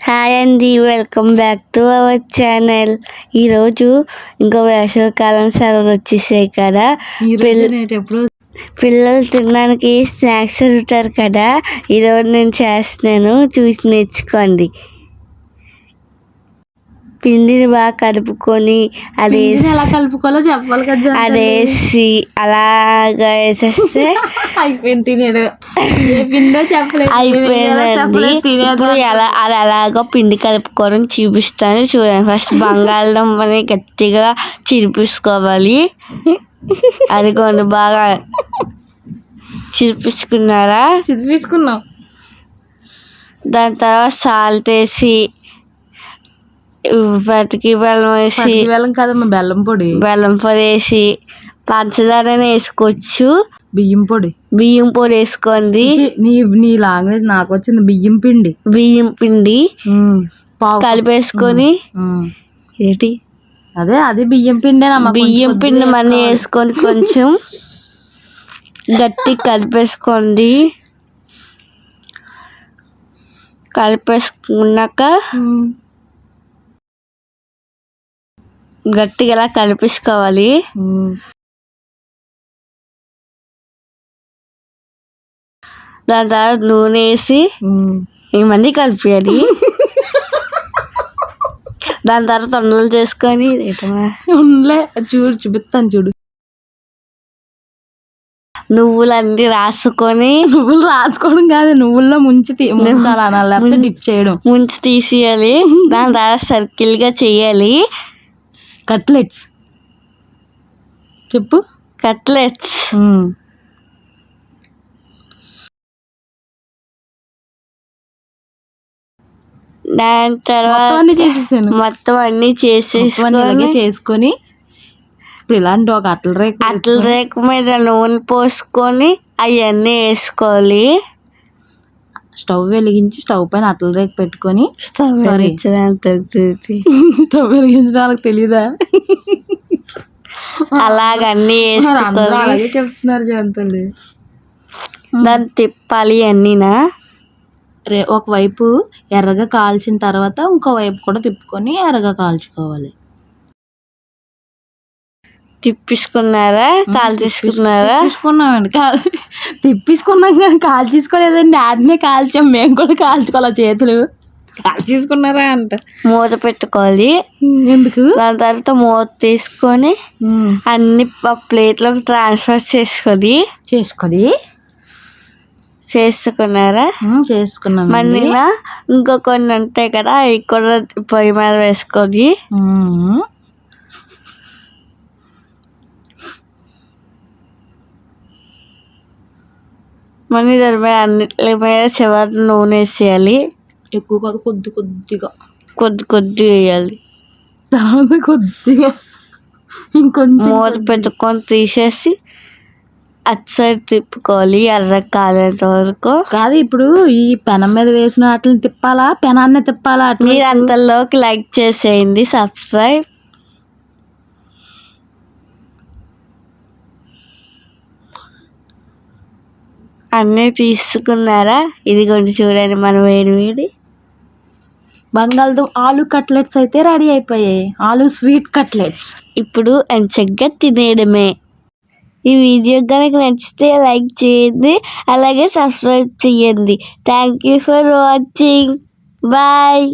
Hi అండి welcome back to our channel ఈరోజు ఇంకా వేసవికాలం సెలవులు వచ్చేసాయి కదా. ఎప్పుడు పిల్లలు తినడానికి స్నాక్స్ అడుగుతారు కదా. ఈరోజు నేను చేస్తున్నాను. చూసి నేర్చుకోండి. పిండిని బాగా కలుపుకొని అది పిండిని ఎలా కలుపుకోవాలో చెప్పాలి కదా అది వేసి అలాగా వేసేస్తే అయిపోయింది తినేడు. ఏ పిండో చెప్పలేదు అయిపోయిందండి. ఇప్పుడు ఎలా అలా అలాగా పిండి కలుపుకోవడం చూపిస్తాను. చూడండి ఫస్ట్ బంగాళదుంపని గట్టిగా చిరిపించుకోవాలి అది కొన్ని బాగా చిరిపించుకున్నారా? తీసుకున్నాం దాని తర్వాత సాల్ట్ వేసి బతికి బెల్లం వేసి బెల్లం కదమ్మా బెల్లం పొడి. బెల్లం పొడి వేసి పంచదారని వేసుకోవచ్చు. బియ్యం పొడి. బియ్యం పొడి వేసుకోండి. నీ నీ లాంగ్వేజ్ నాకు వచ్చింది బియ్యం పిండి. బియ్యం పిండి కలిపేసుకొని. ఏంటి? అదే అది బియ్యం పిండే బియ్యం పిండి మనీ వేసుకొని కొంచెం గట్టి కలిపేసుకోండి. కలిపేసుకున్నాక గట్టిగా ఇలా కలిపేసుకోవాలి దాని తర్వాత నూనె వేసి ఇవన్నీ కలిపేయాలి. దాని తర్వాత తొండలు చేసుకొని ఉండలే చూడు చూపిస్తాను చూడు. నువ్వులన్నీ రాసుకొని నువ్వులు రాసుకోవడం కాదు నువ్వుల్లో ముంచి ముంచాలి అనాలి డిప్ చేయడం. ముంచి తీసేయాలి. దాని తర్వాత సర్కిల్గా చేయాలి. కట్లెట్స్ చెప్పు. కట్లెట్స్ ఉమ్. దాని తర్వాత అన్ని చేసేసాను. మొత్తం అన్ని చేసేసుకొని చేసుకొని ఇప్పుడు ఇలాంటి ఒక అట్ల రేకు అట్ల రేకు మీద నూనె పోసుకొని అవన్నీ వేసుకోవాలి. స్టవ్ వెలిగించి స్టవ్ పైన అట్ల రేకు పెట్టుకొని స్టవ్ Sorry. వెలిగించడానికి తెలుస్తుంది. స్టవ్ వెలిగించడానికి తెలీదా? అలాగ అన్ని మరి అందరూ వేసుకొని అలాగే చెప్తున్నారు జంతువులు దాన్ని తిప్పాలి అన్నీనా? రే ఒకవైపు ఎర్రగా కాల్చిన తర్వాత ఇంకో వైపు కూడా తిప్పుకొని ఎర్రగా కాల్చుకోవాలి. తిప్పించుకున్నారా? కాలు తీసుకున్నారా? తిప్పించుకున్నామండి. కాల్ తిప్పించుకున్నాం కానీ కాల్ తీసుకోలేదండి ఆడనే కాల్చాం. మేము కూడా కాల్చుకోవాలి చేతులు. కాల్ తీసుకున్నారా అంట. మూత పెట్టుకోవాలి. ఎందుకు? దాని తర్వాత మూత తీసుకొని అన్ని ఒక ప్లేట్లోకి ట్రాన్స్ఫర్ చేసుకొని చేసుకొని? చేసుకున్నారా? చేసుకున్నాం మళ్ళీ ఇంకా కొన్ని ఉంటాయి కదా అవి కూడా పొయ్యి మీద వేసుకొని మళ్ళీ దాని మీద అన్నిటి మీద చివరి నూనె వేసేయాలి. ఎక్కువ కాదు కొద్ది కొద్దిగా. కొద్ది కొద్ది వేయాలి. తర్వాత కొద్దిగా. ఇంకొంచెం మూత పెట్టుకొని తీసేసి అటు సైడ్ తిప్పుకోవాలి ఎర్ర కాలేంత వరకు. కాదు ఇప్పుడు ఈ పెనం మీద వేసిన వాటిని తిప్పాలా? పెనాన్ని తిప్పాలా మీరు అంతలోకి లైక్ చేసేయండి సబ్స్క్రైబ్. అన్నీ తీసుకున్నారా? ఇది కొంచెం చూడండి మన వేడి వేడి. బంగాళదుంప ఆలు కట్లెట్స్ అయితే రెడీ అయిపోయాయి. ఆలు స్వీట్ కట్లెట్స్. ఇప్పుడు ఎంచగ్గా తినేయడమే. ఈ వీడియో కనుక నచ్చితే లైక్ చేయండి అలాగే సబ్స్క్రైబ్ చేయండి. Thank you for watching bye